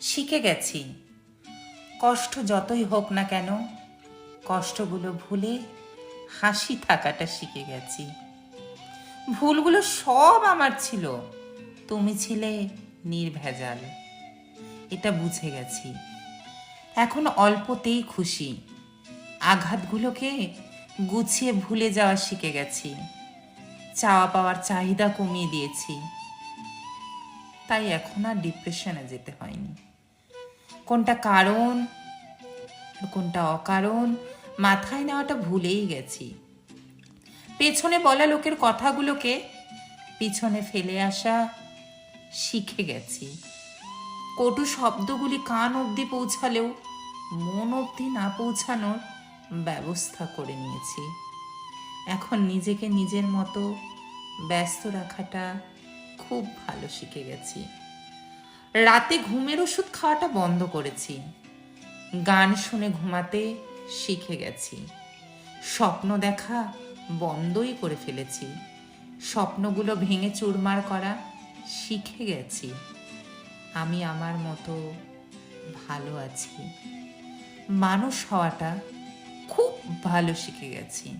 শিখে গেছি। কষ্ট যতই হোক না কেন, কষ্টগুলো ভুলে হাসি থাকাটা শিখে গেছি। ভুলগুলো সব আমার ছিল। তুমি ছিলে নির্ভেজাল। এটা বুঝে গেছি। এখন অল্পতেই খুশি। আঘাতগুলোকে গুছিয়ে ভুলে যাওয়া শিখে গেছি। চাওয়া পাওয়ার চাহিদা কমিয়ে দিয়েছি। তাই এখন আর ডিপ্রেশনে যেতে হয়নি। কোনটা কারণ কোনটা অকারণ মাথায় নেওয়াটা ভুলেই গেছি। পেছনে বলা লোকের কথাগুলোকে পিছনে ফেলে আসা শিখে গেছি। কটু শব্দগুলি কান অবধি পৌঁছালেও মন অবধি না পৌঁছানোর ব্যবস্থা করে নিয়েছি। এখন নিজেকে নিজের মতো ব্যস্ত রাখাটা খুব ভালো শিখে গেছি। রাতে ঘুমের ওষুধ খাওয়াটা বন্ধ করেছি। গান শুনে ঘুমাতে শিখে গেছি। স্বপ্ন দেখা বন্ধই করে ফেলেছি। স্বপ্নগুলো ভেঙে চুরমার করা শিখে গেছি। আমি আমার মতো ভালো আছি। মানুষ হওয়াটা খুব ভালো শিখে গেছি।